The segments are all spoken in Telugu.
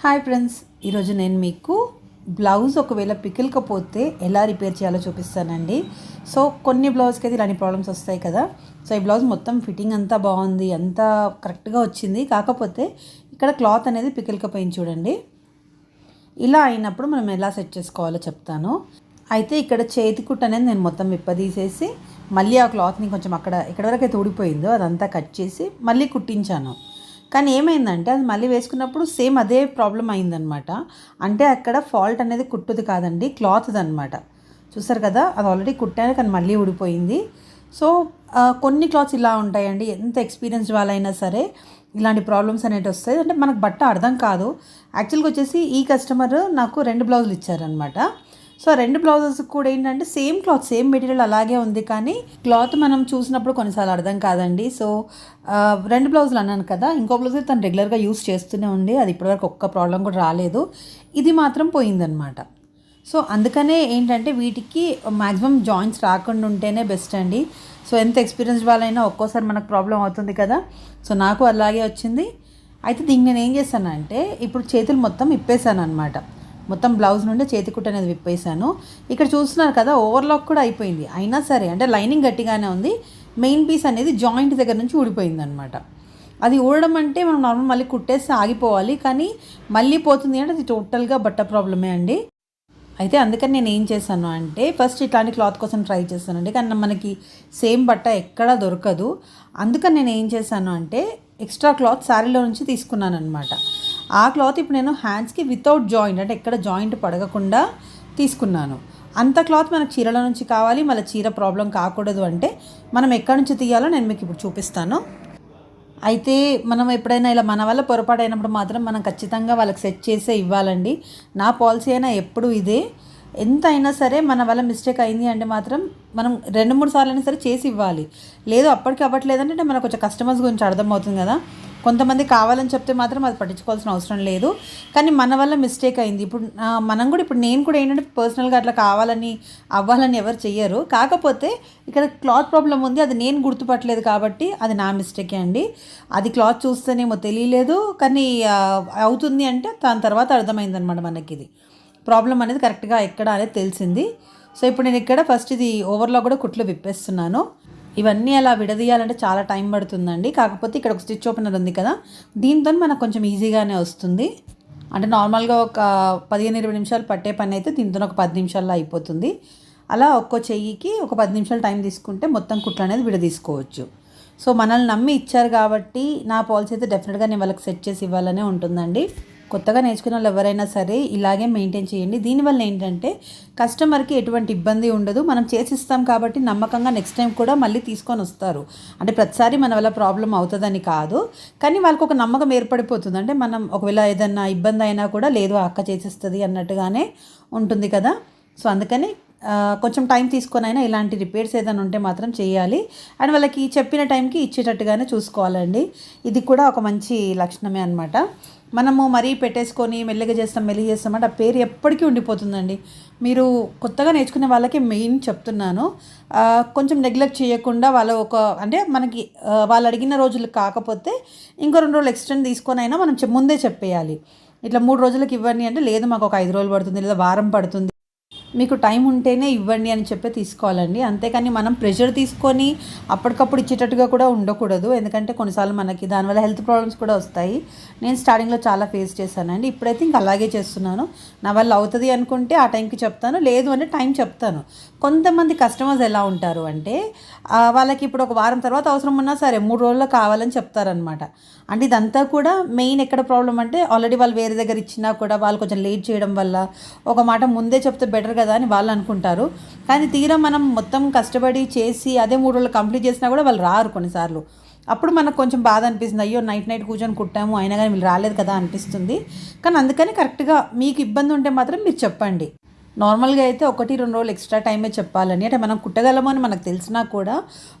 హాయ్ ఫ్రెండ్స్ ఈరోజు నేను మీకు బ్లౌజ్ ఒకవేళ పికిల్కపోతే ఎలా రిపేర్ చేయాలో చూపిస్తానండి. సో కొన్ని బ్లౌజ్కి అయితే ఇలాంటి ప్రాబ్లమ్స్ వస్తాయి కదా. సో ఈ బ్లౌజ్ మొత్తం ఫిట్టింగ్ అంతా బాగుంది అంతా కరెక్ట్గా వచ్చింది. కాకపోతే ఇక్కడ క్లాత్ అనేది పికిల్కపోయింది చూడండి. ఇలా అయినప్పుడు మనం ఎలా సెట్ చేసుకోవాలో చెప్తాను. అయితే ఇక్కడ చేతి కుట్ట అనేది నేను మొత్తం విప్పదీసేసి మళ్ళీ ఆ క్లాత్ని కొంచెం అక్కడ ఎక్కడి వరకు అయితే ఊడిపోయిందో అదంతా కట్ చేసి మళ్ళీ కుట్టించాను. కానీ ఏమైందంటే అది మళ్ళీ వేసుకున్నప్పుడు సేమ్ అదే ప్రాబ్లం అయిందనమాట. అంటే అక్కడ ఫాల్ట్ అనేది కుట్టుది కాదండి క్లాత్ది అనమాట చూసారు కదా అది ఆల్రెడీ కుట్టాను కానీ మళ్ళీ ఊడిపోయింది. సో కొన్ని క్లాత్స్ ఇలా ఉంటాయండి ఎంత ఎక్స్పీరియన్స్ వాళ్ళైనా సరే ఇలాంటి ప్రాబ్లమ్స్ అనేవి వస్తాయి. అంటే మనకు బట్ట అర్థం కాదు. యాక్చువల్గా వచ్చేసి ఈ కస్టమర్ నాకు రెండు బ్లౌజులు ఇచ్చారనమాట. సో రెండు బ్లౌజెస్ కూడా ఏంటంటే సేమ్ క్లాత్ సేమ్ మెటీరియల్ అలాగే ఉంది కానీ క్లాత్ మనం చూసినప్పుడు కొన్నిసార్లు అర్థం కాదండి. సో రెండు బ్లౌజులు అన్నాను కదా ఇంకో బ్లౌజ్ తను రెగ్యులర్గా యూస్ చేస్తూనే ఉండి అది ఇప్పటివరకు ఒక్క ప్రాబ్లం కూడా రాలేదు. ఇది మాత్రం పోయిందనమాట సో అందుకనే ఏంటంటే వీటికి మ్యాక్సిమం జాయింట్స్ రాకుండా ఉంటేనే బెస్ట్ అండి. సో ఎంత ఎక్స్పీరియన్స్ వాళ్ళైనా ఒక్కోసారి మనకు ప్రాబ్లం అవుతుంది కదా. సో నాకు అలాగే వచ్చింది. అయితే దీన్ని నేను ఏం చేశానంటే ఇప్పుడు చేతులు మొత్తం ఇప్పేసాను అనమాట మొత్తం బ్లౌజ్ నుండి చేతికుట్టు అనేది విప్పేసాను ఇక్కడ చూస్తున్నారు కదా ఓవర్లాక్ కూడా అయిపోయింది. అయినా సరే అంటే లైనింగ్ గట్టిగానే ఉంది. మెయిన్ పీస్ అనేది జాయింట్ దగ్గర నుంచి ఊడిపోయింది అనమాట అది ఊడడం అంటే మనం నార్మల్ మళ్ళీ కుట్టేస్తే ఆగిపోవాలి కానీ మళ్ళీ పోతుంది అంటే అది టోటల్గా బట్ట ప్రాబ్లమే అండి. అయితే అందుకని నేను ఏం చేశాను అంటే ఫస్ట్ ఇట్లాంటి క్లాత్ కోసం ట్రై చేశానండి. కానీ మనకి సేమ్ బట్ట ఎక్కడా దొరకదు. అందుకని నేను ఏం చేశాను అంటే ఎక్స్ట్రా క్లాత్ శారీలో నుంచి తీసుకున్నాను అనమాట ఆ క్లాత్ ఇప్పుడు నేను హ్యాండ్స్కి వితౌట్ జాయింట్ అంటే ఎక్కడ జాయింట్ పడగకుండా తీసుకున్నాను. అంత క్లాత్ మనకు చీరల నుంచి కావాలి మళ్ళీ చీర ప్రాబ్లం కాకూడదు అంటే మనం ఎక్కడి నుంచి తీయాలో నేను మీకు ఇప్పుడు చూపిస్తాను. అయితే మనం ఎప్పుడైనా ఇలా మన వల్ల పొరపాటు అయినప్పుడు మాత్రం మనం ఖచ్చితంగా వాళ్ళకి సెట్ చేసే ఇవ్వాలండి. నా పాలసీ అయినా ఎప్పుడు ఇదే. ఎంత అయినా సరే మన వల్ల మిస్టేక్ అయింది అంటే మాత్రం మనం రెండు మూడు సార్లు అయినా సరే చేసి ఇవ్వాలి. లేదు అప్పటికి అవ్వట్లేదంటే మనకు కొంచెం కస్టమర్స్ గురించి అర్థమవుతుంది కదా. కొంతమంది కావాలని చెప్తే మాత్రం అది పట్టించుకోవాల్సిన అవసరం లేదు. కానీ మన వల్ల మిస్టేక్ అయింది. ఇప్పుడు మనం కూడా ఇప్పుడు నేను కూడా ఏంటంటే పర్సనల్గా అట్లా కావాలని అవ్వాలని ఎవరు చెయ్యరు. కాకపోతే ఇక్కడ క్లాత్ ప్రాబ్లం ఉంది. అది నేను గుర్తుపట్టలేదు కాబట్టి అది నా మిస్టేకే అండి. అది క్లాత్ చూస్తేనేమో తెలియలేదు. కానీ అవుతుంది అంటే దాని తర్వాత అర్థమైందనమాట మనకి ఇది ప్రాబ్లం అనేది కరెక్ట్గా ఎక్కడ అనేది తెలిసింది. సో ఇప్పుడు నేను ఇక్కడ ఫస్ట్ ఇది ఓవర్లో కూడా కుట్లు విప్పేస్తున్నాను. ఇవన్నీ అలా విడదీయాలంటే చాలా టైం పడుతుందండి. కాకపోతే ఇక్కడ ఒక స్టిచ్ ఓపెనర్ ఉంది కదా దీంతో మనకు కొంచెం ఈజీగానే వస్తుంది. అంటే నార్మల్గా ఒక పదిహేను ఇరవై నిమిషాలు పట్టే పని అయితే దీంతో ఒక పది నిమిషాల్లో అయిపోతుంది. అలా ఒక్కో చెయ్యికి ఒక పది నిమిషాలు టైం తీసుకుంటే మొత్తం కుట్లు అనేది విడదీసుకోవచ్చు. సో మనల్ని నమ్మి ఇచ్చారు కాబట్టి నా పాలసీ అయితే డెఫినెట్గా నేను వాళ్ళకి సెట్ చేసి ఇవ్వాలనే ఉంటుందండి. కొత్తగా నేర్చుకున్న వాళ్ళు ఎవరైనా సరే ఇలాగే మెయింటైన్ చేయండి. దీనివల్ల ఏంటంటే కస్టమర్కి ఎటువంటి ఇబ్బంది ఉండదు. మనం చేసిస్తాం కాబట్టి నమ్మకంగా నెక్స్ట్ టైం కూడా మళ్ళీ తీసుకొని వస్తారు. అంటే ప్రతిసారి మన వల్ల ప్రాబ్లం అవుతుందని కాదు. కానీ వాళ్ళకి ఒక నమ్మకం ఏర్పడిపోతుంది. అంటే మనం ఒకవేళ ఏదన్నా ఇబ్బంది అయినా కూడా లేదు ఆ అక్క చేసిస్తుంది అన్నట్టుగానే ఉంటుంది కదా. సో అందుకని కొంచెం టైం తీసుకొని అయినా ఇలాంటి రిపేర్స్ ఏదైనా ఉంటే మాత్రం చేయాలి. అండ్ వాళ్ళకి చెప్పిన టైంకి ఇచ్చేటట్టుగానే చూసుకోవాలండి. ఇది కూడా ఒక మంచి లక్షణమే అనమాట మనము మరీ పెట్టేసుకొని మెల్లగా చేస్తాం మెల్లిగా చేస్తామంటే ఆ పేరు ఎప్పటికీ ఉండిపోతుందండి. మీరు కొత్తగా నేర్చుకునే వాళ్ళకి మెయిన్ చెప్తున్నాను. కొంచెం నెగ్లెక్ట్ చేయకుండా వాళ్ళ ఒక అంటే మనకి వాళ్ళు అడిగిన రోజులు కాకపోతే ఇంకో రెండు రోజులు ఎక్స్టెండ్ తీసుకొని అయినా మనం చె- ముందే చెప్పేయాలి. ఇట్లా మూడు రోజులకి ఇవ్వండి అంటే లేదు మాకు ఒక ఐదు రోజులు పడుతుంది లేదా వారం పడుతుంది. మీకు టైం ఉంటేనే ఇవ్వండి అని చెప్పి తీసుకోవాలండి. అంతేకాని మనం ప్రెషర్ తీసుకొని అప్పటికప్పుడు ఇచ్చేటట్టుగా కూడా ఉండకూడదు. ఎందుకంటే కొన్నిసార్లు మనకి దానివల్ల హెల్త్ ప్రాబ్లమ్స్ కూడా వస్తాయి. నేను స్టార్టింగ్లో చాలా ఫేస్ చేశానండి. ఇప్పుడైతే ఇంకా అలాగే చేస్తున్నాను. నా వల్ల అవుతుంది అనుకుంటే ఆ టైంకి చెప్తాను. లేదు అంటే టైం చెప్తాను. కొంతమంది కస్టమర్స్ ఎలా ఉంటారు అంటే వాళ్ళకి ఇప్పుడు ఒక వారం తర్వాత అవసరం ఉన్నా సరే మూడు రోజుల్లో కావాలని చెప్తారనమాట అంటే ఇదంతా కూడా మెయిన్ ఎక్కడ ప్రాబ్లం అంటే ఆల్రెడీ వాళ్ళు వేరే దగ్గర ఇచ్చినా కూడా వాళ్ళు కొంచెం లేట్ చేయడం వల్ల ఒక మాట ముందే చెప్తే బెటర్ కదా అని వాళ్ళు అనుకుంటారు. కానీ తీరా మనం మొత్తం కష్టపడి చేసి అదే మూడు రోజులు కంప్లీట్ చేసినా కూడా వాళ్ళు రారు కొన్నిసార్లు. అప్పుడు మనకు కొంచెం బాధ అనిపిస్తుంది. అయ్యో నైట్ నైట్ కూర్చొని కుట్టాము అయినా కానీ వీళ్ళు రాలేదు కదా అనిపిస్తుంది. కానీ అందుకని కరెక్ట్గా మీకు ఇబ్బంది ఉంటే మాత్రం మీరు చెప్పండి. నార్మల్గా అయితే ఒకటి రెండు రోజులు ఎక్స్ట్రా టైమే చెప్పాలని. అంటే మనం కుట్టగలము అని మనకు తెలిసినా కూడా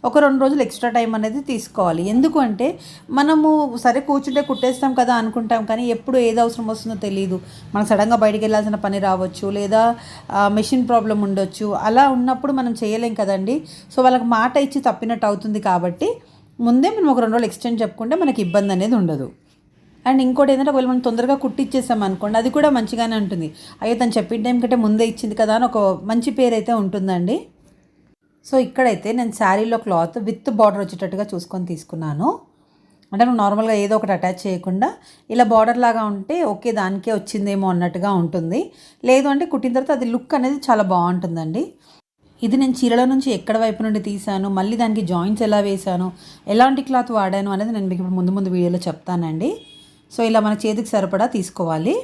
ఒక రెండు రోజులు ఎక్స్ట్రా టైం అనేది తీసుకోవాలి. ఎందుకు అంటే మనము సరే కూర్చుంటే కుట్టేస్తాం కదా అనుకుంటాం కానీ ఎప్పుడు ఏది అవసరం వస్తుందో తెలియదు మనకు సడన్గా బయటికి వెళ్ళాల్సిన పని రావచ్చు లేదా మెషిన్ ప్రాబ్లం ఉండొచ్చు. అలా ఉన్నప్పుడు మనం చేయలేం కదండి. సో వాళ్ళకి మాట ఇచ్చి తప్పినట్టు అవుతుంది కాబట్టి ముందే మనం ఒక రెండు రోజులు ఎక్స్టెండ్ చెప్పుకుంటే మనకి ఇబ్బంది అనేది ఉండదు. అండ్ ఇంకోటి ఏంటంటే ఒకవేళ మనం తొందరగా కుట్టిచ్చేసాం అనుకోండి అది కూడా మంచిగానే ఉంటుంది. అయ్యో తను చెప్పిన టైం కంటే ముందే ఇచ్చింది కదా అని ఒక మంచి పేరు అయితే ఉంటుందండి. సో ఇక్కడైతే నేను శారీలో క్లాత్ విత్ బార్డర్ వచ్చేటట్టుగా చూసుకొని తీసుకున్నాను. అంటే నువ్వు నార్మల్గా ఏదో ఒకటి అటాచ్ చేయకుండా ఇలా బార్డర్ లాగా ఉంటే ఓకే దానికే వచ్చిందేమో అన్నట్టుగా ఉంటుంది. లేదు అంటే కుట్టిన తర్వాత అది లుక్ అనేది చాలా బాగుంటుందండి. ఇది నేను చీరల నుంచి ఎక్కడ వైపు నుండి తీసాను మళ్ళీ దానికి జాయింట్స్ ఎలా వేసాను ఎలాంటి క్లాత్ వాడాను అనేది నేను మీకు ఇప్పుడు ముందు ముందు వీడియోలో చెప్తానండి. సో ఇలా మన చేతికి సరిపడా తీసుకోవాలి.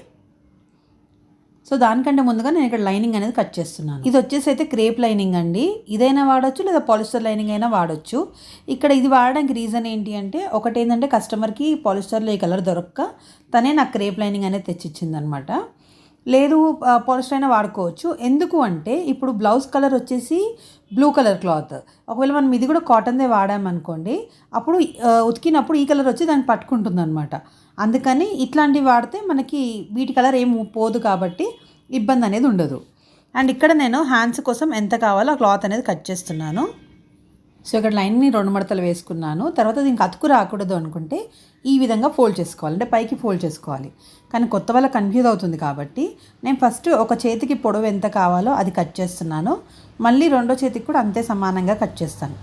సో దానికంటే ముందుగా నేను ఇక్కడ లైనింగ్ అనేది కట్ చేస్తున్నాను. ఇది వచ్చేసి అయితే క్రేప్ లైనింగ్ అండి. ఇదైనా వాడచ్చు లేదా పాలిస్టర్ లైనింగ్ అయినా వాడచ్చు. ఇక్కడ ఇది వాడడానికి రీజన్ ఏంటి అంటే ఒకటి ఏంటంటే కస్టమర్కి పాలిస్టర్లో ఈ కలర్ దొరక్క తనే నాకు క్రేప్ లైనింగ్ అనేది తెచ్చిచ్చిందనమాట. లేదు పాలిస్టర్ అయినా వాడుకోవచ్చు. ఎందుకు అంటే ఇప్పుడు బ్లౌజ్ కలర్ వచ్చేసి బ్లూ కలర్ క్లాత్. ఒకవేళ మనం ఇది కూడా కాటన్దే వాడామనుకోండి అప్పుడు ఉతికినప్పుడు ఈ కలర్ వచ్చి దాన్ని పట్టుకుంటుంది అనమాట అందుకని ఇట్లాంటివి వాడితే మనకి వీటి కలర్ ఏం పోదు కాబట్టి ఇబ్బంది అనేది ఉండదు. అండ్ ఇక్కడ నేను హ్యాండ్స్ కోసం ఎంత కావాలో ఆ క్లాత్ అనేది కట్ చేస్తున్నాను. సో ఇక్కడ లైన్ని రెండు మడతలు వేసుకున్నాను. తర్వాత దీనికి అతుకు రాకూడదు అనుకుంటే ఈ విధంగా ఫోల్డ్ చేసుకోవాలి. అంటే పైకి ఫోల్డ్ చేసుకోవాలి. కానీ కొత్త వల్ల కన్ఫ్యూజ్ అవుతుంది కాబట్టి నేను ఫస్ట్ ఒక చేతికి పొడవు ఎంత కావాలో అది కట్ చేస్తున్నాను. మళ్ళీ రెండో చేతికి కూడా అంతే సమానంగా కట్ చేస్తాను.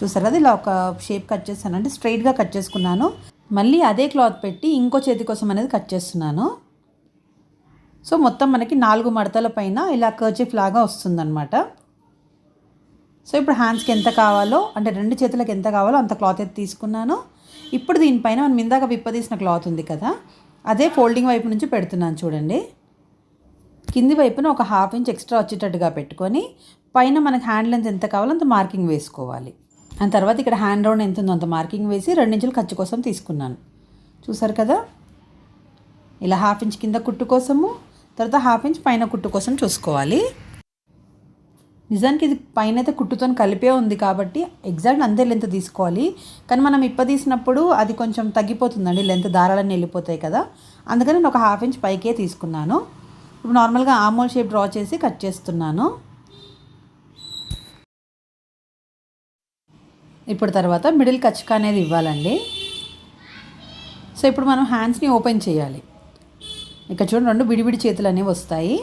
చూసారు కదా ఇలా ఒక షేప్ కట్ చేస్తాను. అంటే స్ట్రైట్గా కట్ చేసుకున్నాను. మళ్ళీ అదే క్లాత్ పెట్టి ఇంకో చేతి కోసం అనేది కట్ చేస్తున్నాను. సో మొత్తం మనకి నాలుగు మడతల పైన ఇలా కర్చీఫ్ లాగా వస్తుందన్నమాట. సో ఇప్పుడు హ్యాండ్స్కి ఎంత కావాలో అంటే రెండు చేతులకు ఎంత కావాలో అంత క్లాత్ అయితే తీసుకున్నాను. ఇప్పుడు దీనిపైన మనం ఇందాక విప్పదీసిన క్లాత్ ఉంది కదా అదే ఫోల్డింగ్ వైపు నుంచి పెడుతున్నాను చూడండి. కింది వైపున ఒక హాఫ్ ఇంచ్ ఎక్స్ట్రా వచ్చేటట్టుగా పెట్టుకొని పైన మనకి హ్యాండ్ లెంత్ ఎంత కావాలో అంత మార్కింగ్ వేసుకోవాలి. ఆ తర్వాత ఇక్కడ హ్యాండ్ రౌండ్ ఎంత ఉందో అంత మార్కింగ్ వేసి రెండించులు ఖర్చు కోసం తీసుకున్నాను. చూసారు కదా? ఇలా హాఫ్ ఇంచ్ కింద కుట్టు కోసము తర్వాత హాఫ్ ఇంచ్ పైన కుట్టు కోసం చూసుకోవాలి. నిజానికి ఇది పైన అయితే కుట్టుతో కలిపే ఉంది కాబట్టి ఎగ్జాక్ట్ అంతే లెంత్ తీసుకోవాలి. కానీ మనం ఇప్ప తీసినప్పుడు అది కొంచెం తగ్గిపోతుందండి లెంత్ దారాలన్నీ వెళ్ళిపోతాయి కదా. అందుకని నేను ఒక హాఫ్ ఇంచ్ పైకే తీసుకున్నాను. ఇప్పుడు నార్మల్గా ఆమోల్ షేప్ డ్రా చేసి కట్ చేస్తున్నాను. ఇప్పుడు తర్వాత మిడిల్ కచ్చక అనేది ఇవ్వాలండి. సో ఇప్పుడు మనం హ్యాండ్స్ని ఓపెన్ చేయాలి. ఇక్కడ చూడండి రెండు విడివిడి చేతులు అనేవి వస్తాయి.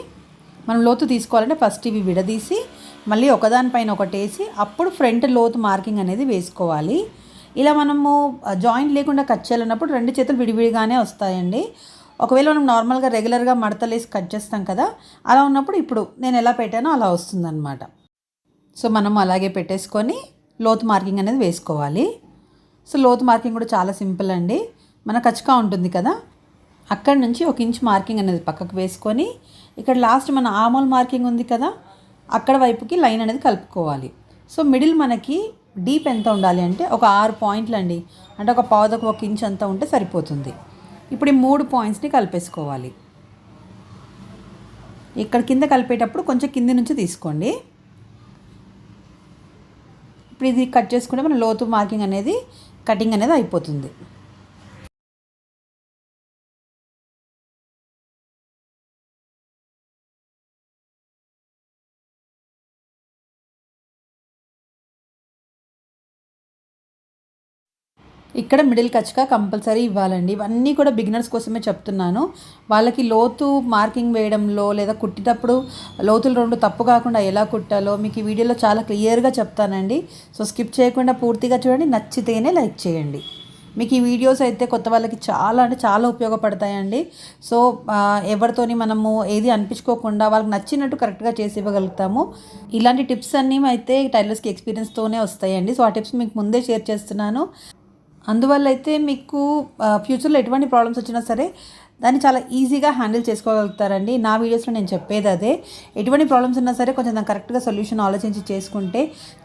మనం లోతు తీసుకోవాలంటే ఫస్ట్ ఇవి విడదీసి మళ్ళీ ఒకదానిపైన ఒకటి వేసి అప్పుడు ఫ్రంట్ లోతు మార్కింగ్ అనేది వేసుకోవాలి. ఇలా మనము జాయింట్ లేకుండా కట్ చేయాలన్నప్పుడు రెండు చేతులు విడివిడిగానే వస్తాయండి. ఒకవేళ మనం నార్మల్గా రెగ్యులర్గా మడతలేసి కట్ చేస్తాం కదా అలా ఉన్నప్పుడు ఇప్పుడు నేను ఎలా పెట్టానో అలా వస్తుందన్నమాట. సో మనం అలాగే పెట్టేసుకొని లోతు మార్కింగ్ అనేది వేసుకోవాలి. సో లోతు మార్కింగ్ కూడా చాలా సింపుల్ అండి. మన కచ్కా ఉంటుంది కదా అక్కడి నుంచి ఒక ఇంచ్ మార్కింగ్ అనేది పక్కకు వేసుకొని ఇక్కడ లాస్ట్ మన ఆమోల్ మార్కింగ్ ఉంది కదా అక్కడ వైపుకి లైన్ అనేది కలుపుకోవాలి. సో మిడిల్ మనకి డీప్ ఎంత ఉండాలి అంటే ఒక ఆరు పాయింట్లు అండి. అంటే ఒక పావుదకు ఒక ఇంచ్ అంతా ఉంటే సరిపోతుంది. ఇప్పుడు ఈ మూడు పాయింట్స్ని కలిపేసుకోవాలి. ఇక్కడ కింద కలిపేటప్పుడు కొంచెం కింది నుంచి తీసుకోండి. ఇప్పుడు ఇది కట్ చేసుకుంటే మన లోతు మార్కింగ్ అనేది కటింగ్ అనేది అయిపోతుంది. ఇక్కడ మిడిల్ కచ్గా కంపల్సరీ ఇవ్వాలండి. ఇవన్నీ కూడా బిగినర్స్ కోసమే చెప్తున్నాను. వాళ్ళకి లోతు మార్కింగ్ వేయడంలో లేదా కుట్టేటప్పుడు లోతులు రెండు తప్పు కాకుండా ఎలా కుట్టాలో మీకు ఈ వీడియోలో చాలా క్లియర్గా చెప్తానండి. సో స్కిప్ చేయకుండా పూర్తిగా చూడండి. నచ్చితేనే లైక్ చేయండి. మీకు ఈ వీడియోస్ అయితే కొత్త వాళ్ళకి చాలా అంటే చాలా ఉపయోగపడతాయండి. సో ఎవరితోని మనము ఏది అనిపించుకోకుండా వాళ్ళకి నచ్చినట్టు కరెక్ట్గా చేసి ఇవ్వగలుగుతాము. ఇలాంటి టిప్స్ అన్నీ అయితే టైలర్స్కి ఎక్స్పీరియన్స్తోనే వస్తాయండి. సో ఆ టిప్స్ మీకు ముందే షేర్ చేస్తున్నాను. అందువల్ల అయితే మీకు ఫ్యూచర్లో ఎటువంటి ప్రాబ్లమ్స్ వచ్చినా సరే దాన్ని చాలా ఈజీగా హ్యాండిల్ చేసుకోగలుగుతారండి. నా వీడియోస్లో నేను చెప్పేది అదే. ఎటువంటి ప్రాబ్లమ్స్ ఉన్నా సరే కొంచెం దాన్ని కరెక్ట్గా సొల్యూషన్ ఆలోచించి చేసుకుంటే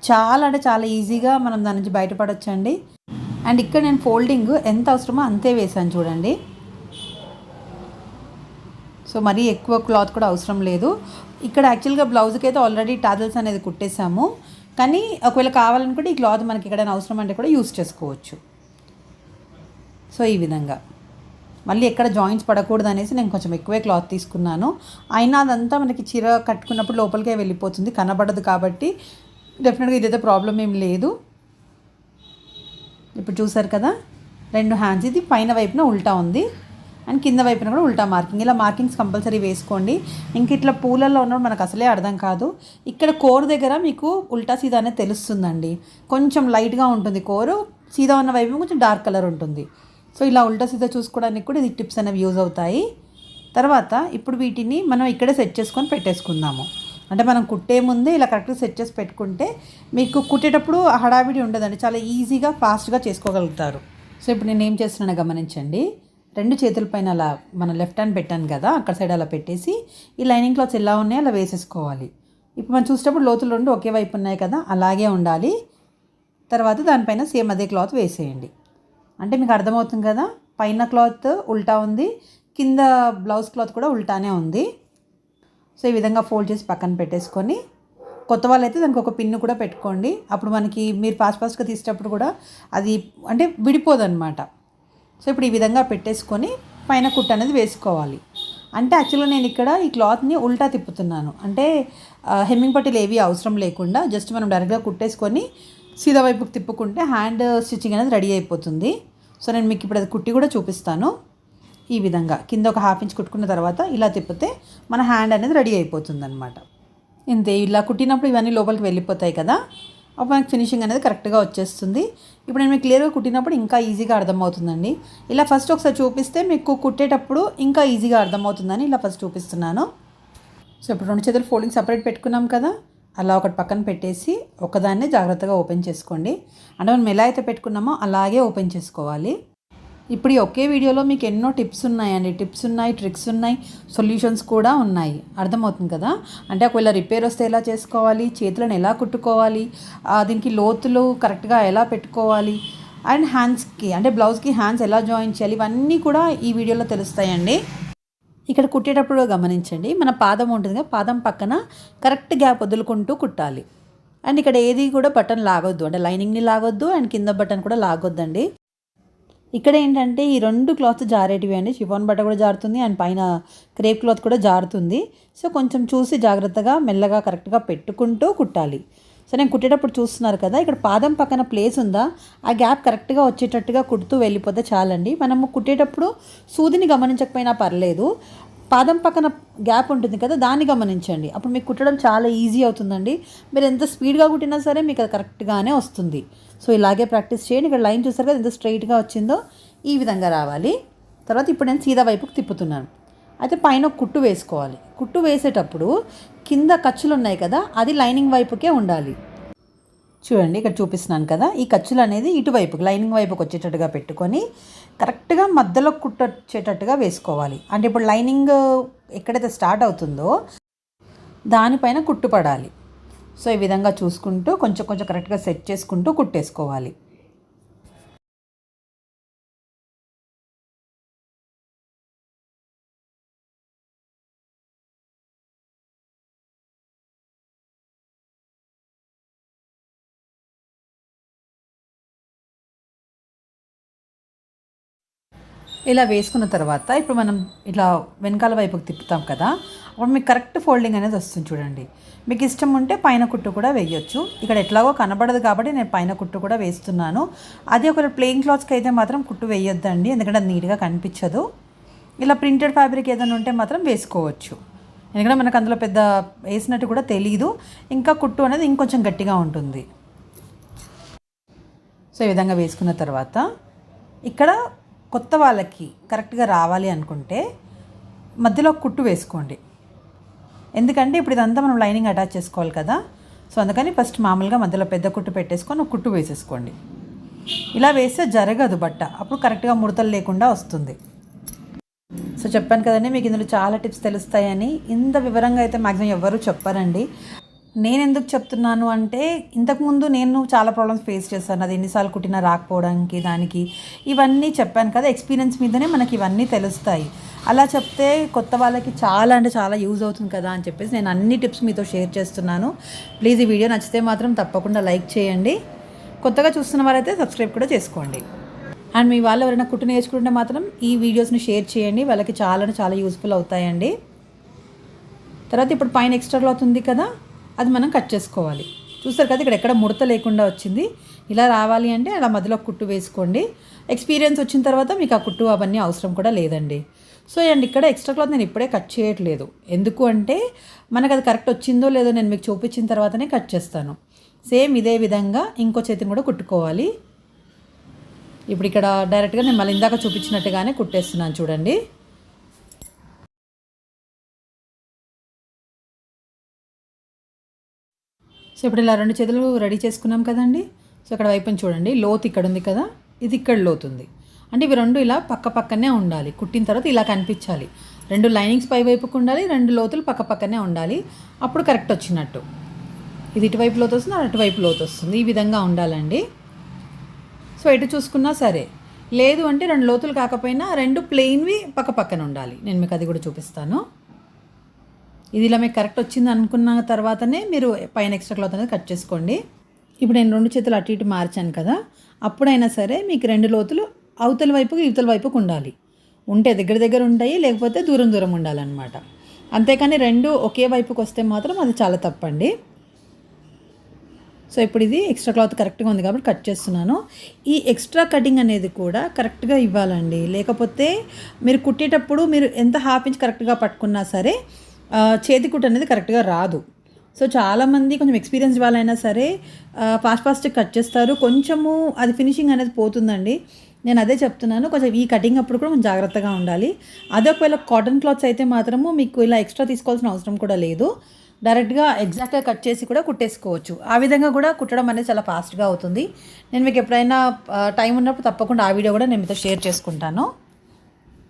చాలా అంటే చాలా ఈజీగా మనం దాని నుంచి బయటపడొచ్చండి. అండ్ ఇక్కడ నేను ఫోల్డింగ్ ఎంత అవసరమో అంతే వేసాను చూడండి. సో మరీ ఎక్కువ క్లాత్ కూడా అవసరం లేదు. ఇక్కడ యాక్చువల్గా బ్లౌజ్కి అయితే ఆల్రెడీ టాజల్స్ అనేది కుట్టేశాము. కానీ ఒకవేళ కావాలనుకుంటే ఈ క్లాత్ మనకి ఎక్కడైనా అవసరం అంటే కూడా యూస్ చేసుకోవచ్చు. సో ఈ విధంగా. మళ్ళీ ఎక్కడ జాయింట్స్ పడకూడదు అనేసి నేను కొంచెం ఎక్కువే క్లాత్ తీసుకున్నాను. అయినా అదంతా మనకి చీర కట్టుకున్నప్పుడు లోపలికే వెళ్ళిపోతుంది. కనబడదు కాబట్టి డెఫినెట్గా ఇదైతే ప్రాబ్లం ఏం లేదు. ఇప్పుడు చూసారు కదా? రెండు హ్యాండ్స్. ఇది పైన వైపున ఉల్టా ఉంది. అండ్ కింద వైపున కూడా ఉల్టా మార్కింగ్. ఇలా మార్కింగ్స్ కంపల్సరీ వేసుకోండి. ఇంక ఇట్లా పూలల్లో ఉన్నప్పుడు మనకు అసలే అర్థం కాదు. ఇక్కడ కోర్ దగ్గర మీకు ఉల్టా సీదా అనేది తెలుస్తుందండి. కొంచెం లైట్గా ఉంటుంది కోరు. సీదా ఉన్న వైపు కొంచెం డార్క్ కలర్ ఉంటుంది. సో ఇలా ఉల్టా సీదా చూసుకోవడానికి కూడా ఇది టిప్స్ అనేవి యూజ్ అవుతాయి. తర్వాత ఇప్పుడు వీటిని మనం ఇక్కడే సెట్ చేసుకొని పెట్టేసుకుందాము. అంటే మనం కుట్టే ముందే ఇలా కరెక్ట్గా సెట్ చేసి పెట్టుకుంటే మీకు కుట్టేటప్పుడు హడావిడి ఉండదండి. చాలా ఈజీగా ఫాస్ట్గా చేసుకోగలుగుతారు. సో ఇప్పుడు నేను ఏం చేస్తున్నానో గమనించండి. రెండు చేతులపైన అలా మన లెఫ్ట్ హ్యాండ్ పెట్టాను కదా అక్కడ సైడ్ అలా పెట్టేసి ఈ లైనింగ్ క్లాత్స్ ఎలా ఉన్నాయో అలా వేసేసుకోవాలి. ఇప్పుడు మనం చూసేటప్పుడు లోతులు రెండు ఒకే వైపు ఉన్నాయి కదా అలాగే ఉండాలి. తర్వాత దానిపైన సేమ్ అదే క్లాత్ వేసేయండి. అంటే మీకు అర్థమవుతుంది కదా? పైన క్లాత్ ఉల్టా ఉంది. కింద బ్లౌజ్ క్లాత్ కూడా ఉల్టానే ఉంది. సో ఈ విధంగా ఫోల్డ్ చేసి పక్కన పెట్టేసుకొని కొత్త వాళ్ళైతే అయితే దానికి ఒక పిన్ను కూడా పెట్టుకోండి. అప్పుడు మనకి మీరు ఫాస్ట్ ఫాస్ట్గా తీసేటప్పుడు కూడా అది అంటే విడిపోదు అనమాట సో ఇప్పుడు ఈ విధంగా పెట్టేసుకొని పైన కుట్ట అనేది వేసుకోవాలి. అంటే యాక్చువల్గా నేను ఇక్కడ ఈ క్లాత్ని ఉల్టా తిప్పుతున్నాను. అంటే హెమ్మింగ్ పట్టీలు ఏవి అవసరం లేకుండా జస్ట్ మనం డైరెక్ట్గా కుట్టేసుకొని సీదా వైపుకి తిప్పుకుంటే హ్యాండ్ స్టిచ్చింగ్ అనేది రెడీ అయిపోతుంది. సో నేను మీకు ఇప్పుడు అది కుట్టి కూడా చూపిస్తాను. ఈ విధంగా కింద ఒక హాఫ్ ఇంచ్ కుట్టుకున్న తర్వాత ఇలా తిప్పితే మన హ్యాండ్ అనేది రెడీ అయిపోతుంది అనమాట ఇంతే ఇలా కుట్టినప్పుడు ఇవన్నీ లోపలికి వెళ్ళిపోతాయి కదా. అప్పుడు మనకి ఫినిషింగ్ అనేది కరెక్ట్గా వచ్చేస్తుంది. ఇప్పుడు నేను మీకు క్లియర్గా కుట్టినప్పుడు ఇంకా ఈజీగా అర్థమవుతుందండి. ఇలా ఫస్ట్ ఒకసారి చూపిస్తే మీకు కుట్టేటప్పుడు ఇంకా ఈజీగా అర్థమవుతుందని ఇలా ఫస్ట్ చూపిస్తున్నాను. సో ఇప్పుడు రెండు చేతులు ఫోల్డింగ్ సపరేట్ పెట్టుకున్నాం కదా. అలా ఒకటి పక్కన పెట్టేసి ఒకదాన్నే జాగ్రత్తగా ఓపెన్ చేసుకోండి. అంటే మనం ఎలా అయితే పెట్టుకున్నామో అలాగే ఓపెన్ చేసుకోవాలి. ఇప్పుడు ఈ ఒకే వీడియోలో మీకు ఎన్నో టిప్స్ ఉన్నాయండి. టిప్స్ ఉన్నాయి ట్రిక్స్ ఉన్నాయి సొల్యూషన్స్ కూడా ఉన్నాయి. అర్థమవుతుంది కదా? అంటే ఒకవేళ రిపేర్ వస్తే ఎలా చేసుకోవాలి? చేతులను ఎలా కుట్టుకోవాలి? దీనికి లోతులు కరెక్ట్గా ఎలా పెట్టుకోవాలి? అండ్ హ్యాండ్స్కి అంటే బ్లౌజ్కి హ్యాండ్స్ ఎలా జాయిన్ చేయాలి? ఇవన్నీ కూడా ఈ వీడియోలో తెలుస్తాయండి. ఇక్కడ కుట్టేటప్పుడు గమనించండి మన పాదం ఉంటుంది కదా పాదం పక్కన కరెక్ట్ గ్యాప్ వదులుకుంటూ కుట్టాలి. అండ్ ఇక్కడ ఏది కూడా బటన్ లాగొద్దు అంటే లైనింగ్ని లాగొద్దు అండ్ కింద బటన్ కూడా లాగొద్దండి. ఇక్కడ ఏంటంటే ఈ రెండు క్లాత్ జారేటివి అండి షిఫాన్ బట్ట కూడా జారుతుంది అండ్ పైన క్రేప్ క్లాత్ కూడా జారుతుంది. సో కొంచెం చూసి జాగ్రత్తగా మెల్లగా కరెక్ట్గా పెట్టుకుంటూ కుట్టాలి. సో నేను కుట్టేటప్పుడు చూస్తున్నారు కదా ఇక్కడ పాదం పక్కన ప్లేస్ ఉందా? ఆ గ్యాప్ కరెక్ట్గా వచ్చేటట్టుగా కుడుతూ వెళ్ళిపోతే చాలండి. మనము కుట్టేటప్పుడు సూదిని గమనించకపోయినా పర్లేదు. పాదం పక్కన గ్యాప్ ఉంటుంది కదా దాన్ని గమనించండి. అప్పుడు మీకు కుట్టడం చాలా ఈజీ అవుతుందండి. మీరు ఎంత స్పీడ్గా కుట్టినా సరే మీకు అది కరెక్ట్గానే వస్తుంది. సో ఇలాగే ప్రాక్టీస్ చేయండి. ఇక్కడ లైన్ చూసారు కదా ఎంత స్ట్రైట్గా వచ్చిందో ఈ విధంగా రావాలి. తర్వాత ఇప్పుడు నేను సీదా వైపుకి తిప్పుతున్నాను. అయితే పైన ఒక కుట్టు వేసుకోవాలి. కుట్టు వేసేటప్పుడు కింద ఖర్చులు ఉన్నాయి కదా అది లైనింగ్ వైపుకే ఉండాలి. చూడండి ఇక్కడ చూపిస్తున్నాను కదా ఈ ఖర్చులు అనేది ఇటువైపుకి లైనింగ్ వైపుకి వచ్చేటట్టుగా పెట్టుకొని కరెక్ట్గా మధ్యలో కుట్టొచ్చేటట్టుగా వేసుకోవాలి. అంటే ఇప్పుడు లైనింగ్ ఎక్కడైతే స్టార్ట్ అవుతుందో దానిపైన కుట్టు పడాలి సో ఈ విధంగా చూసుకుంటూ కొంచెం కొంచెం కరెక్ట్గా సెట్ చేసుకుంటూ కుట్టేసుకోవాలి. ఇలా వేసుకున్న తర్వాత ఇప్పుడు మనం ఇట్లా వెనకాల వైపుకి తిప్పుతాం కదా అప్పుడు మీకు కరెక్ట్ ఫోల్డింగ్ అనేది వస్తుంది చూడండి. మీకు ఇష్టం ఉంటే పైన కుట్టు కూడా వేయొచ్చు. ఇక్కడ ఎట్లాగో కనబడదు కాబట్టి నేను పైన కుట్టు కూడా వేస్తున్నాను. అదే ఒక ప్లెయిన్ క్లాత్స్కి అయితే మాత్రం కుట్టు వేయొద్దండి ఎందుకంటే అది నీట్గా కనిపించదు. ఇలా ప్రింటెడ్ ఫ్యాబ్రిక్ ఏదైనా ఉంటే మాత్రం వేసుకోవచ్చు. ఎందుకంటే మనకు అందులో పెద్ద వేసినట్టు కూడా తెలియదు ఇంకా కుట్టు అనేది ఇంకొంచెం గట్టిగా ఉంటుంది. సో ఈ విధంగా వేసుకున్న తర్వాత ఇక్కడ కొత్త వాళ్ళకి కరెక్ట్గా రావాలి అనుకుంటే మధ్యలో కుట్టు వేసుకోండి. ఎందుకంటే ఇప్పుడు ఇదంతా మనం లైనింగ్ అటాచ్ చేసుకోవాలి కదా. సో అందుకని ఫస్ట్ మామూలుగా మధ్యలో పెద్ద కుట్టు పెట్టేసుకొని ఒక కుట్టు వేసేసుకోండి. ఇలా వేస్తే జరగదు బట్ట. అప్పుడు కరెక్ట్గా ముడతలు లేకుండా వస్తుంది. సో చెప్పాను కదండి మీకు ఇందులో చాలా టిప్స్ తెలుస్తాయని. ఇంత వివరంగా అయితే మ్యాక్సిమం ఎవరు చెప్పారండి. నేను ఎందుకు చెప్తున్నాను అంటే ఇంతకుముందు నేను చాలా ప్రాబ్లమ్స్ ఫేస్ చేశాను. అది ఎన్నిసార్లు కుట్టినా రాకపోవడానికి దానికి ఇవన్నీ చెప్పాను కదా ఎక్స్పీరియన్స్ మీదనే మనకి ఇవన్నీ తెలుస్తాయి. అలా చెప్తే కొత్త వాళ్ళకి చాలా అంటే చాలా యూజ్ అవుతుంది కదా అని చెప్పేసి నేను అన్ని టిప్స్ మీతో షేర్ చేస్తున్నాను. ప్లీజ్ ఈ వీడియో నచ్చితే మాత్రం తప్పకుండా లైక్ చేయండి. కొత్తగా చూస్తున్న వారైతే సబ్స్క్రైబ్ కూడా చేసుకోండి. అండ్ మీ వాళ్ళు ఎవరైనా కుట్టు నేర్చుకుంటే మాత్రం ఈ వీడియోస్ని షేర్ చేయండి. వాళ్ళకి చాలా చాలా యూస్ఫుల్ అవుతాయండి. తర్వాత ఇప్పుడు పైన ఎక్స్ట్రా క్లాత్ ఉంది కదా అది మనం కట్ చేసుకోవాలి. చూస్తారు కదా ఇక్కడ ఎక్కడ ముడత లేకుండా వచ్చింది. ఇలా రావాలి అంటే అలా మధ్యలో కుట్టు వేసుకోండి. ఎక్స్పీరియన్స్ వచ్చిన తర్వాత మీకు ఆ కుట్టు అవన్నీ అవసరం కూడా లేదండి. సో అండ్ ఇక్కడ ఎక్స్ట్రా క్లాత్ నేను ఇప్పుడే కట్ చేయట్లేదు. ఎందుకు అంటే మనకు అది కరెక్ట్ వచ్చిందో లేదో నేను మీకు చూపించిన తర్వాతనే కట్ చేస్తాను. సేమ్ ఇదే విధంగా ఇంకో చేతిని కూడా కుట్టుకోవాలి. ఇప్పుడు ఇక్కడ డైరెక్ట్గా నేను మళ్ళీ ఇందాక చూపించినట్టుగానే కుట్టేస్తున్నాను చూడండి. సో ఇప్పుడు ఇలా రెండు చేతులు రెడీ చేసుకున్నాం కదండి. సో ఇక్కడ వైపుని చూడండి లోతు ఇక్కడ ఉంది కదా ఇది ఇక్కడ లోతు ఉంది అంటే ఇవి రెండు ఇలా పక్క పక్కనే ఉండాలి కుట్టిన తర్వాత ఇలా కనిపించాలి. రెండు లైనింగ్స్ పై వైపుకు ఉండాలి రెండు లోతులు పక్క పక్కనే ఉండాలి. అప్పుడు కరెక్ట్ వచ్చినట్టు. ఇది ఇటువైపు లోతు వస్తుంది అటువైపు లోతు వస్తుంది. ఈ విధంగా ఉండాలండి. సో ఎటు చూసుకున్నా సరే లేదు అంటే రెండు లోతులు కాకపోయినా రెండు ప్లెయిన్వి పక్క పక్కన ఉండాలి. నేను మీకు అది కూడా చూపిస్తాను. ఇది ఇలా మీకు కరెక్ట్ వచ్చింది అనుకున్న తర్వాతనే మీరు పైన ఎక్స్ట్రా క్లాత్ అనేది కట్ చేసుకోండి. ఇప్పుడు నేను రెండు చేతులు అటు ఇటు మార్చాను కదా అప్పుడైనా సరే మీకు రెండు లోతులు అవతల వైపుకి ఇవతల వైపుకు ఉండాలి. ఉంటే దగ్గర దగ్గర ఉంటాయి లేకపోతే దూరం దూరం ఉండాలన్నమాట. అంతేకాని రెండు ఒకే వైపుకి వస్తే మాత్రం అది చాలా తప్పండి. సో ఇప్పుడు ఇది ఎక్స్ట్రా క్లాత్ కరెక్ట్గా ఉంది కాబట్టి కట్ చేస్తున్నాను. ఈ ఎక్స్ట్రా కటింగ్ అనేది కూడా కరెక్ట్గా ఇవ్వాలండి. లేకపోతే మీరు కుట్టేటప్పుడు మీరు ఎంత హాఫ్ ఇంచ్ కరెక్ట్గా పట్టుకున్నా సరే ఆ, చేతి అనేది కరెక్ట్గా రాదు. సో చాలామంది కొంచెం ఎక్స్పీరియన్స్ వాళ్ళైనా సరే ఫాస్ట్ ఫాస్ట్ కట్ చేస్తారు. కొంచెము అది ఫినిషింగ్ అనేది పోతుందండి. నేను అదే చెప్తున్నాను. కొంచెం ఈ కటింగ్ అప్పుడు కూడా కొంచెం జాగ్రత్తగా ఉండాలి. అదే ఒకవేళ కాటన్ క్లాత్స్ అయితే మాత్రము మీకు ఇలా ఎక్స్ట్రా తీసుకోవాల్సిన అవసరం కూడా లేదు. డైరెక్ట్గా ఎగ్జాక్ట్గా కట్ చేసి కూడా కుట్టేసుకోవచ్చు. ఆ విధంగా కూడా కుట్టడం అనేది చాలా ఫాస్ట్గా అవుతుంది. నేను మీకు ఎప్పుడైనా టైం ఉన్నప్పుడు తప్పకుండా ఆ వీడియో కూడా నేను మీతో షేర్ చేసుకుంటాను.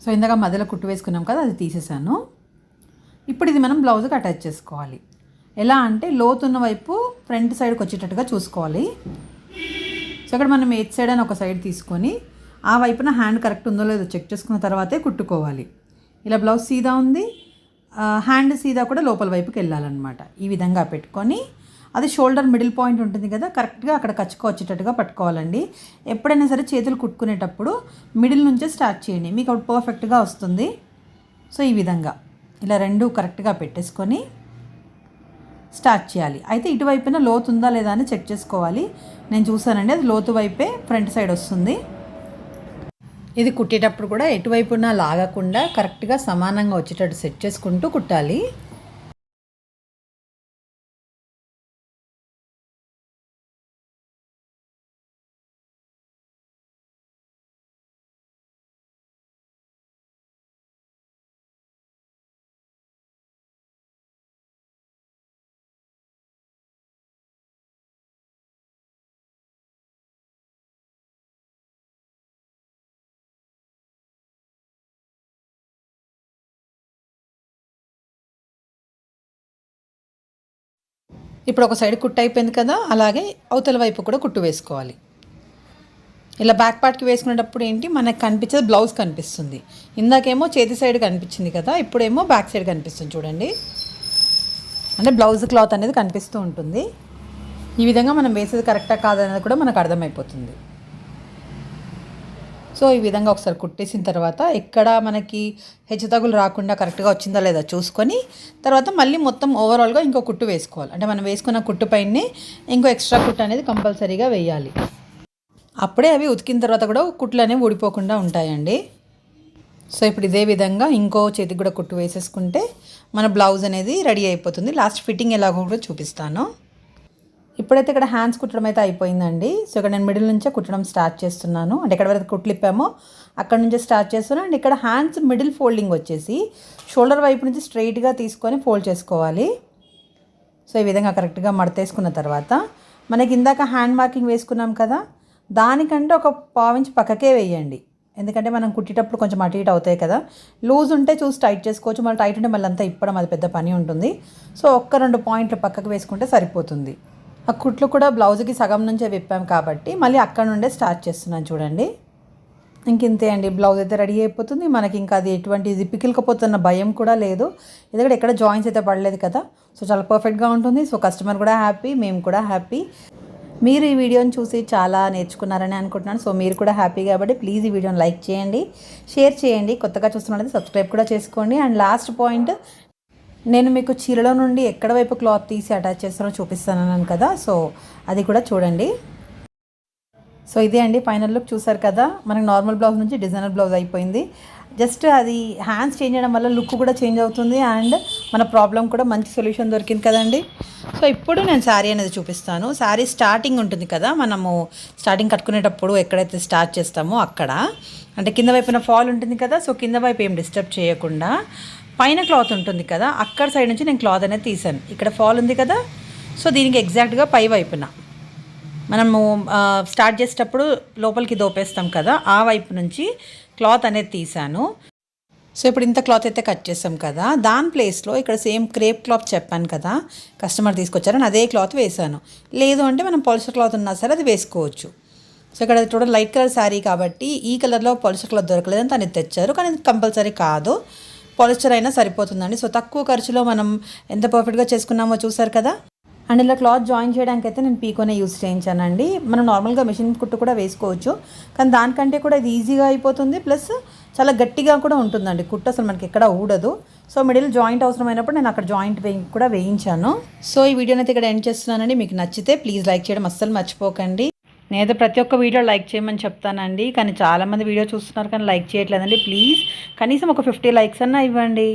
సో ఇందాక మధ్యలో కుట్టు వేసుకున్నాం కదా అది తీసేసాను. ఇప్పుడు ఇది మనం బ్లౌజ్కి అటాచ్ చేసుకోవాలి. ఎలా అంటే లోతున్న వైపు ఫ్రంట్ సైడ్కి వచ్చేటట్టుగా చూసుకోవాలి. సో ఇక్కడ మనం ఎయిత్ సైడ్ అని ఒక సైడ్ తీసుకొని ఆ వైపున హ్యాండ్ కరెక్ట్ ఉందో లేదో చెక్ చేసుకున్న తర్వాతే కుట్టుకోవాలి. ఇలా బ్లౌజ్ సీదా ఉంది. హ్యాండ్ సీదా కూడా లోపల వైపుకి వెళ్ళాలన్నమాట. ఈ విధంగా పెట్టుకొని అది షోల్డర్ మిడిల్ పాయింట్ ఉంటుంది కదా కరెక్ట్గా అక్కడ కచ్చుకు వచ్చేటట్టుగా పట్టుకోవాలండి. ఎప్పుడైనా సరే చేతులు కుట్టుకునేటప్పుడు మిడిల్ నుంచే స్టార్ట్ చేయండి. మీకు అప్పుడు పర్ఫెక్ట్గా వస్తుంది. సో ఈ విధంగా. ఇలా రెండు కరెక్ట్గా పెట్టేసుకొని స్టార్ట్ చేయాలి. అయితే ఇటువైపున లోతు ఉందా లేదా అని చెక్ చేసుకోవాలి. నేను చూసానండి అది లోతు వైపే ఫ్రంట్ సైడ్ వస్తుంది. ఇది కుట్టేటప్పుడు కూడా ఎటువైపున లాగకుండా కరెక్ట్గా సమానంగా వచ్చేటట్టు సెట్ చేసుకుంటూ కుట్టాలి. ఇప్పుడు ఒక సైడ్ కుట్టు అయిపోయింది కదా అలాగే అవతల వైపు కూడా కుట్టు వేసుకోవాలి. ఇలా బ్యాక్ పార్ట్కి వేసుకునేటప్పుడు ఏంటి మనకు కనిపించేది బ్లౌజ్ కనిపిస్తుంది. ఇందాకేమో చేతి సైడ్ కనిపించింది కదా ఇప్పుడేమో బ్యాక్ సైడ్ కనిపిస్తుంది చూడండి. అంటే బ్లౌజ్ క్లాత్ అనేది కనిపిస్తూ ఉంటుంది. ఈ విధంగా మనం వేసేది కరెక్టా కాదనేది కూడా మనకు అర్థమైపోతుంది. సో ఈ విధంగా ఒకసారి కుట్టేసిన తర్వాత ఎక్కడ మనకి హెచ్చుతగులు రాకుండా కరెక్ట్గా వచ్చిందా లేదా చూసుకొని తర్వాత మళ్ళీ మొత్తం ఓవరాల్గా ఇంకో కుట్టు వేసుకోవాలి. అంటే మనం వేసుకున్న కుట్టు పైనే ఇంకో ఎక్స్ట్రా కుట్టు అనేది కంపల్సరీగా వేయాలి. అప్పుడే అవి ఉతికిన తర్వాత కూడా కుట్లు అనేవి ఊడిపోకుండా ఉంటాయండి. సో ఇప్పుడు ఇదే విధంగా ఇంకో చేతికి కూడా కుట్టు వేసేసుకుంటే మన బ్లౌజ్ అనేది రెడీ అయిపోతుంది. లాస్ట్ ఫిట్టింగ్ ఎలాగో కూడా చూపిస్తాను. ఇప్పుడైతే ఇక్కడ హ్యాండ్స్ కుట్టడం అయితే అయిపోయిందండి. సో ఇక్కడ నేను మిడిల్ నుంచే కుట్టడం స్టార్ట్ చేస్తున్నాను. అంటే ఎక్కడ వరకు కుట్లిప్పామో అక్కడ నుంచే స్టార్ట్ చేస్తున్నాను. అండ్ ఇక్కడ హ్యాండ్స్ మిడిల్ ఫోల్డింగ్ వచ్చేసి షోల్డర్ వైపు నుంచి స్ట్రైట్గా తీసుకొని ఫోల్డ్ చేసుకోవాలి. సో ఈ విధంగా కరెక్ట్గా మడతేసుకున్న తర్వాత మనకి ఇందాక హ్యాండ్ మార్కింగ్ వేసుకున్నాం కదా దానికంటే ఒక పావించి పక్కకే వేయండి. ఎందుకంటే మనం కుట్టేటప్పుడు కొంచెం అటు ఇటు అవుతాయి కదా. లూజ్ ఉంటే చూసి టైట్ చేసుకోవచ్చు. మళ్ళీ టైట్ ఉంటే మళ్ళీ అంతా ఇప్పడం అది పెద్ద పని ఉంటుంది. సో ఒక్క రెండు పాయింట్లు పక్కకు వేసుకుంటే సరిపోతుంది. ఆ కుట్లు కూడా బ్లౌజ్కి సగం నుంచే విప్పాం కాబట్టి మళ్ళీ అక్కడ నుండే స్టార్ట్ చేస్తున్నాను చూడండి. ఇంక ఇంతే అండి బ్లౌజ్ అయితే రెడీ అయిపోతుంది. మనకి ఇంకా అది ఎటువంటి జిప్పికిలకపోతున్న భయం కూడా లేదు. ఎందుకంటే ఎక్కడ జాయింట్స్ అయితే పడలేదు కదా. సో చాలా పర్ఫెక్ట్గా ఉంటుంది. సో కస్టమర్ కూడా హ్యాపీ మేము కూడా హ్యాపీ. మీరు ఈ వీడియోని చూసి చాలా నేర్చుకున్నారని అనుకుంటున్నాను. సో మీరు కూడా హ్యాపీ కాబట్టి ప్లీజ్ ఈ వీడియోని లైక్ చేయండి షేర్ చేయండి. కొత్తగా చూస్తున్నట్లయితే సబ్స్క్రైబ్ కూడా చేసుకోండి. అండ్ లాస్ట్ పాయింట్ నేను మీకు చీరలో నుండి ఎక్కడ వైపు క్లాత్ తీసి అటాచ్ చేస్తానో చూపిస్తానన్నాను కదా సో అది కూడా చూడండి. సో ఇదే అండి ఫైనల్ లుక్ చూసారు కదా మనకి నార్మల్ బ్లౌజ్ నుంచి డిజైనర్ బ్లౌజ్ అయిపోయింది. జస్ట్ అది హ్యాండ్స్ చేంజ్ చేయడం వల్ల లుక్ కూడా చేంజ్ అవుతుంది అండ్ మన ప్రాబ్లం కూడా మంచి సొల్యూషన్ దొరికింది కదండి. సో ఇప్పుడు నేను శారీ అనేది చూపిస్తాను. శారీ స్టార్టింగ్ ఉంటుంది కదా మనము స్టార్టింగ్ కట్టుకునేటప్పుడు ఎక్కడైతే స్టార్ట్ చేస్తామో అక్కడ. అంటే కింద వైపున ఫాల్ ఉంటుంది కదా సో కింద వైపు ఏం డిస్టర్బ్ చేయకుండా పైన క్లాత్ ఉంటుంది కదా అక్కడ సైడ్ నుంచి నేను క్లాత్ అనేది తీసాను ఇక్కడ ఫాల్ ఉంది కదా సో దీనికి ఎగ్జాక్ట్గా పై వైపున. మనము స్టార్ట్ చేసేటప్పుడు లోపలికి దోపేస్తాం కదా ఆ వైపు నుంచి క్లాత్ అనేది తీసాను సో ఇప్పుడు ఇంత క్లాత్ అయితే కట్ చేసాం కదా దాని ప్లేస్లో ఇక్కడ సేమ్ క్రేప్ క్లాత్ చెప్పాను కదా కస్టమర్ తీసుకొచ్చారని అదే క్లాత్ వేసాను లేదు అంటే మనం పాలిస్టర్ క్లాత్ ఉన్నా సరే అది వేసుకోవచ్చు. సో ఇక్కడ టోటల్ లైట్ కలర్ శారీ కాబట్టి ఈ కలర్లో పాలిస్టర్ క్లాత్ దొరకలేదని తను తెచ్చారు కానీ కంపల్సరీ కాదు. పాలిస్టర్ అయినా సరిపోతుందండి. సో తక్కువ ఖర్చులో మనం ఎంత పర్ఫెక్ట్గా చేసుకున్నామో చూసారు కదా? అండ్ ఇలా క్లాత్ జాయిన్ చేయడానికి అయితే నేను పీకోనే యూస్ చేయించానండి. మనం నార్మల్గా మిషన్ కుట్టు కూడా వేసుకోవచ్చు. కానీ దానికంటే కూడా ఇది ఈజీగా అయిపోతుంది. ప్లస్ చాలా గట్టిగా కూడా ఉంటుందండి. కుట్టు అసలు మనకి ఎక్కడ ఊడదు. సో మిడిల్ జాయింట్ అవసరమైనప్పుడు నేను అక్కడ జాయింట్ వేయి కూడా వేయించాను. సో ఈ వీడియోని అయితే ఇక్కడ ఎండ్ చేస్తున్నానండి. మీకు నచ్చితే ప్లీజ్ లైక్ చేయడం అస్సలు మర్చిపోకండి. నేనైతే ప్రతి ఒక్క వీడియో లైక్ చేయమని చెప్తానండి. కానీ చాలామంది వీడియో చూస్తున్నారు కానీ లైక్ చేయట్లేదండి. ప్లీజ్ కనీసం ఒక ఫిఫ్టీ లైక్స్ అన్నా ఇవ్వండి.